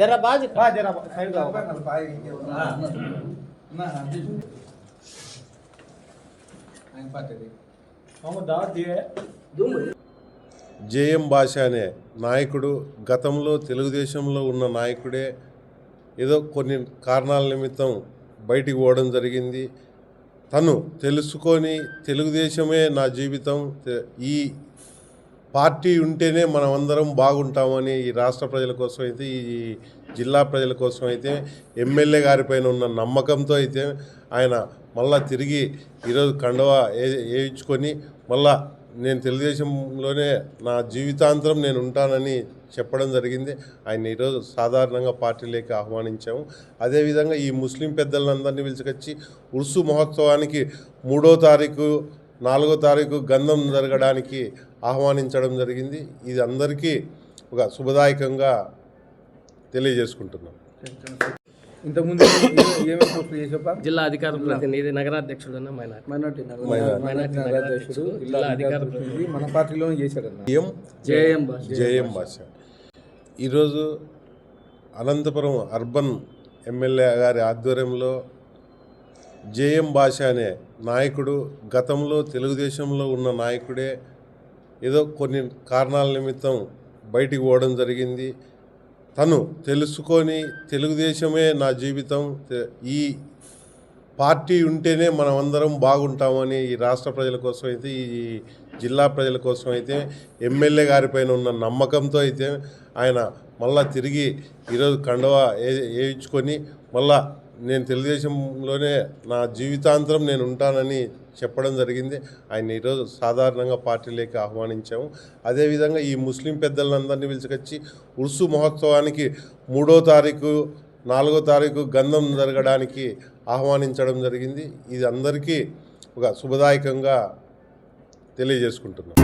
జరా బాజు బా జరా సైడ్ దావత్ దిగే జేఎం భాష అనే నాయకుడు గతంలో తెలుగుదేశంలో ఉన్న నాయకుడే ఏదో కొన్ని కారణాల నిమిత్తం బయటికి పోవడం జరిగింది. తను తెలుసుకొని తెలుగుదేశమే నా జీవితం. ఈ పార్టీ ఉంటేనే మనమందరం బాగుంటామని ఈ రాష్ట్ర ప్రజల కోసం అయితే ఈ జిల్లా ప్రజల కోసం అయితే ఎమ్మెల్యే గారిపైన ఉన్న నమ్మకంతో అయితే ఆయన మళ్ళా తిరిగి ఈరోజు కండవా వేయించుకొని మళ్ళా నేను తెలుగుదేశంలోనే నా జీవితాంతరం నేను ఉంటానని చెప్పడం జరిగింది. ఆయన ఈరోజు సాధారణంగా పార్టీలోకి ఆహ్వానించాము. అదేవిధంగా ఈ ముస్లిం పెద్దలందరినీ పిలుచుకొచ్చి ఉర్సు మహోత్సవానికి మూడో తారీఖు నాలుగో తారీఖు గంధం జరగడానికి ఆహ్వానించడం జరిగింది. ఇది అందరికీ ఒక శుభదాయకంగా తెలియజేసుకుంటున్నాం. ఇంతకుముందు జిల్లా అధికార ప్రతినిధి నగరాధ్యక్షుడు అన్న మైనార్టీ. Minority minority. నగరాధ్యక్షుడు జిల్లా అధికార ప్రతినిధి. మన చేశాడన్న. జేఎం జేఎం భాష ఈరోజు అనంతపురం అర్బన్ ఎమ్మెల్యే గారి ఆధ్వర్యంలో జేఎం భాష అనే నాయకుడు గతంలో తెలుగుదేశంలో ఉన్న నాయకుడే ఏదో కొన్ని కారణాల నిమిత్తం బయటికి పోవడం జరిగింది. తను తెలుసుకొని తెలుగుదేశమే నా జీవితం ఈ పార్టీ ఉంటేనే మనం అందరం బాగుంటామని ఈ రాష్ట్ర ప్రజల కోసం అయితే ఈ జిల్లా ప్రజల కోసం అయితే ఎమ్మెల్యే గారిపైన ఉన్న నమ్మకంతో అయితే ఆయన మళ్ళా తిరిగి ఈరోజు కండవా వేయించుకొని మళ్ళా నేను తెలుగుదేశంలోనే నా జీవితాంతరం నేను ఉంటానని చెప్పడం జరిగింది. ఆయన ఈరోజు సాధారణంగా పార్టీలోకి ఆహ్వానించాము. అదేవిధంగా ఈ ముస్లిం పెద్దలందరినీ పిలుచుకొచ్చి ఉర్సు మహోత్సవానికి మూడో తారీఖు నాలుగో తారీఖు గంధం జరగడానికి ఆహ్వానించడం జరిగింది. ఇది అందరికీ ఒక శుభదాయకంగా తెలియజేసుకుంటున్నాం.